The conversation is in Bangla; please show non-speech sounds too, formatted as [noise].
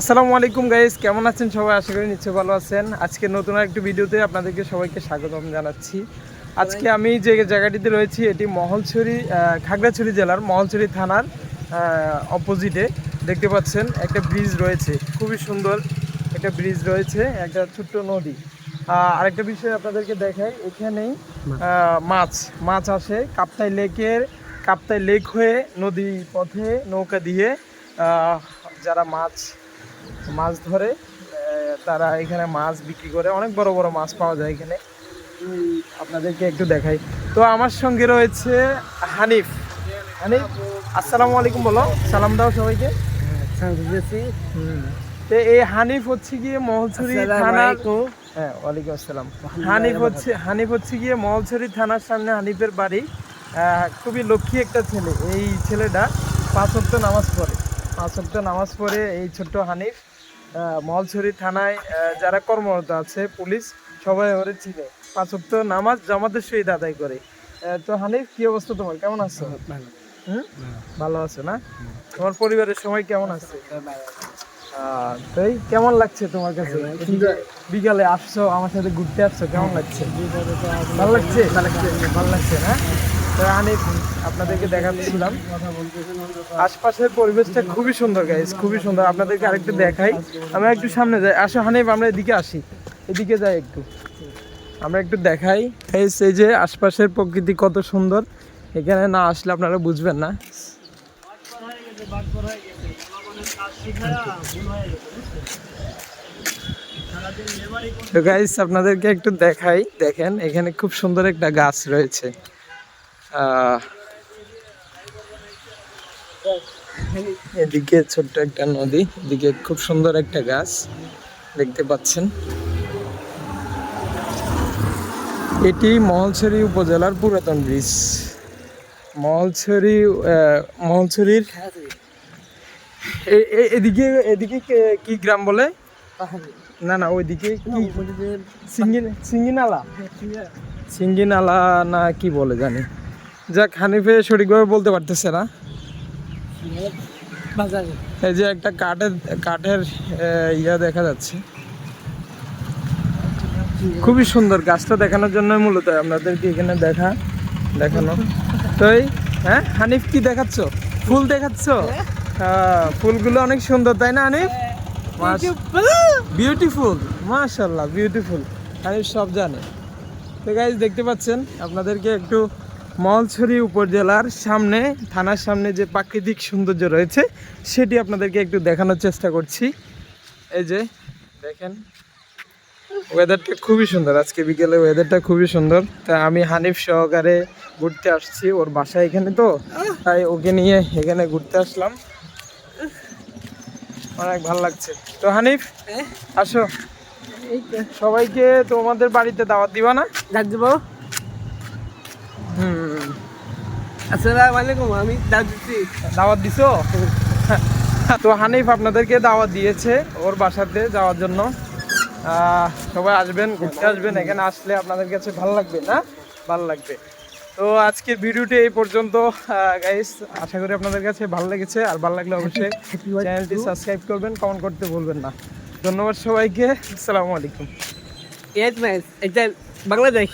আসসালামু আলাইকুম গাইস কেমন আছেন সবাই? আশা করি নিশ্চয়ই ভালো আছেন। আজকে নতুন একটি ভিডিওতে আপনাদেরকে সবাইকে স্বাগতম জানাচ্ছি। আজকে আমি যে জায়গাটিতে রয়েছি এটি মহলছড়ি খাগড়াছড়ি জেলার মহলছড়ি থানার অপোজিটে দেখতে পাচ্ছেন একটা ব্রিজ রয়েছে। খুবই সুন্দর একটা ব্রিজ রয়েছে একটা ছোট্ট নদী। আরেকটা বিষয় আপনাদেরকে দেখাই এখানেই মাছ মাছ আসে কাপ্তাই লেকের কাপ্তাই লেক হয়ে নদী পথে নৌকা দিয়ে যারা মাছ মাছ ধরে তারা এখানে মাছ বিক্রি করে অনেক বড় বড় মাছ পাওয়া যায় এখানে। আপনাদেরকে একটু দেখাই। তো আমার সঙ্গে রয়েছে হানিফ। হানিফ আসসালামু আলাইকুম বলো। সালাম দাও সবাইকে। তো এই হানিফ হচ্ছে গিয়ে মহলছড়ি থানার হ্যাঁ ওয়ালাইকুম আসসালাম। হানিফ হচ্ছে হানিফ হচ্ছে গিয়ে মহলছড়ি থানার সামনে হানিফের বাড়ি। খুবই লক্ষ্মী একটা ছেলে। এই ছেলেটা পাঁচ নামাজ পড়ে। পাঁচ ওয়াক্ত নামাজ পড়ে এই ছোট্ট হানিফ আহ, মহলছড়ি থানায় যারা কর্মরত আছে পুলিশ সবাই ওরে চিনে। পাঁচ ওয়াক্ত নামাজ জামাতের সহিত আদায় করে। তো হানিফ কি অবস্থা তোমার? কেমন আছো? হুম? ভালো আছো না? তোমার পরিবারের সময় কেমন আছে? তাই কেমন লাগছে তোমার কাছে? বিকালে আসছো আমার সাথে ঘুরতে আসছো কেমন লাগছে? ভালো লাগছে। ভালো লাগছে না? তো আপনাদেরকে দেখাচ্ছিলাম। আশপাশের পরিবেশটা খুবই সুন্দর গাইস খুবই সুন্দর। আপনাদেরকে আরেকটু দেখাই। আমরা একটু সামনে যাই। আসো, হানিফ, আমরা এদিকে আসি। এদিকে যাই একটু। আমরা একটু দেখাই। এই যে আশপাশের প্রকৃতি কত সুন্দর। এখানে না আসলে আপনারা বুঝবেন না। গাইস আপনাদেরকে একটু দেখাই। দেখেন, এখানে খুব সুন্দর একটা গাছ রয়েছে। এদিকে ছোট্ট একটা নদী এদিকে খুব সুন্দর একটা গাছ দেখতে পাচ্ছেন। এটি মহলছড়ি উপজেলার পুরাতন ব্রিজ। মহলছড়ি মহলছড়ির এদিকে এদিকে কি গ্রাম বলে? না না ওইদিকে কি? সিঙ্গি সিঙ্গিনালা। সিঙ্গিনালা না কি বলে জানি। যাক হানিফে সঠিকভাবে বলতে পারতেছে না। এই যে একটা কাঠের কাঠের ইয়া দেখা যাচ্ছে। খুবই সুন্দর গাছটা দেখানোর জন্য মূলত আপনাদেরকে এখানে দেখা দেখানো। তো এই হ্যাঁ হানিফ কি দেখাচ্ছ? ফুল দেখাচ্ছ? হ্যাঁ, ফুলগুলো অনেক সুন্দর তাই না হানিফ? বিউটিফুল মাশাল্লাহ বিউটিফুল হানিফ সব জানে। তো গাইজ দেখতে পাচ্ছেন আপনাদেরকে একটু মলছড়ি উপজেলার সামনে থানার সামনে যে প্রাকৃতিক সৌন্দর্য রয়েছে সেটি আপনাদেরকে একটু দেখানোর চেষ্টা করছি। এই যে দেখেন ওয়েদারটা খুবই সুন্দর। আজকে বিকেলে ওয়েদারটা খুবই সুন্দর। তা আমি হানিফ সহকারে ঘুরতে আসছি ওর বাসা এখানে তো তাই ওকে নিয়ে এখানে ঘুরতে আসলাম। অনেক ভালো লাগছে। তো হানিফ আসো। সবাইকে তোমাদের বাড়িতে দাওয়াত দিবা না? দিব হুম আসসালামু আলাইকুম আমি ডাক দিচ্ছি দাওয়াত দিছো? [laughs] তো হানিফ আপনাদেরকে দাওয়াত দিয়েছে ওর বাসাতে যাওয়ার জন্য। সবাই আসবেন ঘুরতে আসবেন এখানে আসলে আপনাদের কাছে ভালো লাগবে না? ভালো লাগবে। তো আজকের ভিডিওটি এই পর্যন্ত গাইস আশা করি আপনাদের কাছে ভালো লেগেছে। আর ভালো লাগলে অবশ্যই চ্যানেলটি সাবস্ক্রাইব করবেন কমেন্ট করতে ভুলবেন না। ধন্যবাদ সবাইকে আসসালামু আলাইকুম। বাংলাদেশ